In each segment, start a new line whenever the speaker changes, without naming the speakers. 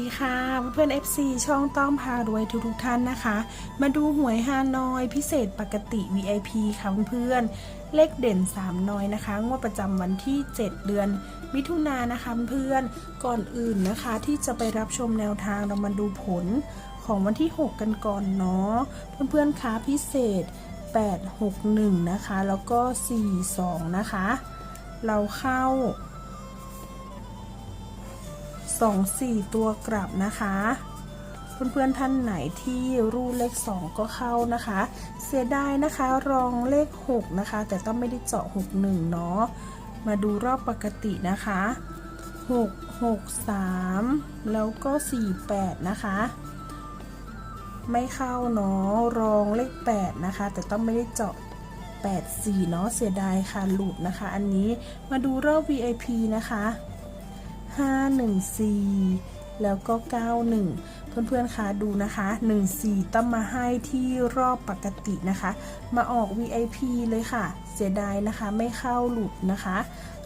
ดีค่ะเพื่อน FC ช่องต้อมพารวยทุกๆท่านนะคะ มาดูหวยฮานอยพิเศษปกติ VIP ค่ะเพื่อนเลขเด่น 3 น้อยนะคะงวดประจำวันที่ 7 เดือน มิถุนายนนะคะเพื่อนก่อนอื่นนะคะ ที่จะไปรับชมแนวทางเรามาดูผลของวันที่ 6 กันก่อนเนาะเพื่อนๆคะพิเศษ 861 นะคะ แล้วก็ 42 นะคะ เราเข้า สองสี่ตัวกลับนะคะ เพื่อนๆท่านไหนที่รูเลข 2 ก็เข้านะคะ เสียดายนะคะรองเลข 6 นะคะ แต่ต้องไม่ได้เจาะ 61 เนาะมาดูรอบปกตินะคะ 6 6 3 แล้วก็ 4 8 นะคะ ไม่เข้าเนาะรองเลข 8 นะคะ แต่ต้องไม่ได้เจาะ8 4เนาะเสียดายค่ะหลุดนะคะ อันนี้มาดูรอบ VIP นะคะ 514 แล้วก็ 91 เพื่อนๆคะดูนะคะ 14ต้องมาให้ที่รอบปกตินะคะ มาออก VIP เลยค่ะ เสียดายนะคะไม่เข้าหลุดนะคะ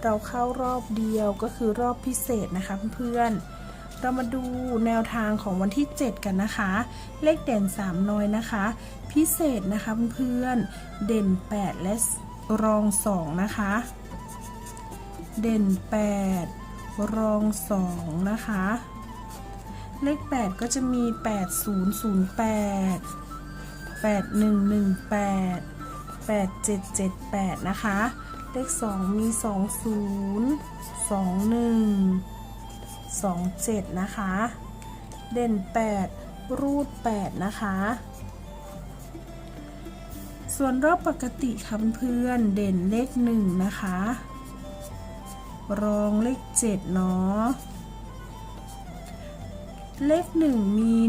เราเข้ารอบเดียวก็คือรอบพิเศษนะคะเพื่อนๆเรามาดูแนวทางของวันที่ 7 กันนะคะ เลขเด่น 3 น้อยนะคะ พิเศษนะคะเพื่อนๆ เด่น 8 และรอง 2 นะคะ เด่น 8 รอง2นะคะ เลข 8 ก็จะมี 8008 8118 8778 นะคะ เลข 2 มี 20 21 27 นะคะ เด่น 8 รูด 8 นะคะส่วนรอบปกติค่ะเพื่อนเด่นเลข1นะคะ รองเลข7เนาะ เลข1มี1001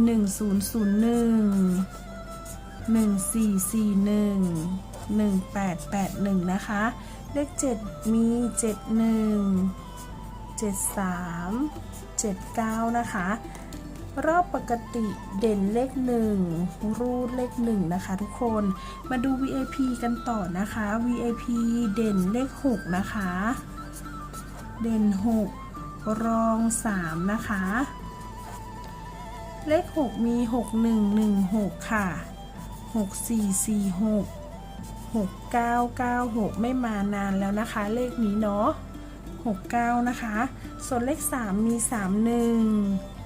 1441 1881นะคะ เลข7มี71 73 79นะคะ รอบปกติเด่นเลข1รูดเลข1นะคะทุกคน มาดู VIP กันต่อนะคะ VIP เด่นเลข6นะคะ เด่น 6 รอง 3 นะคะ เลข 6 มี 6116 ค่ะ 6446 6996 ไม่มานานแล้วนะคะ เลขนี้เนาะ69 นะคะ ส่วนเลข 3 มี 31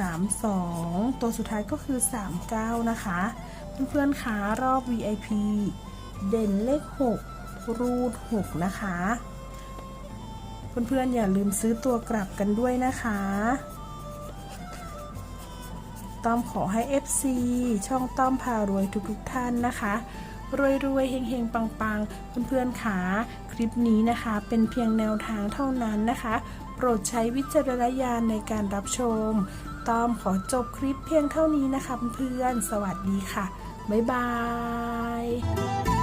32 ตัวสุดท้ายก็คือ 39 นะคะ เพื่อนๆคะรอบ VIP เด่นเลข 6 รูด 6 นะคะ เพื่อนๆอย่าลืมซื้อตัวกลับกันด้วยนะคะต้อมขอให้ FC ช่องต้อมพารวยทุกๆท่านนะคะรวยๆเฮงๆปังๆเพื่อนๆขาคลิปนี้นะคะ เป็นเพียงแนวทางเท่านั้นนะคะ โปรดใช้วิจารณญาณในการรับชม ต้อมขอจบคลิปเพียงเท่านี้นะคะเพื่อนๆสวัสดีค่ะ บ๊ายบาย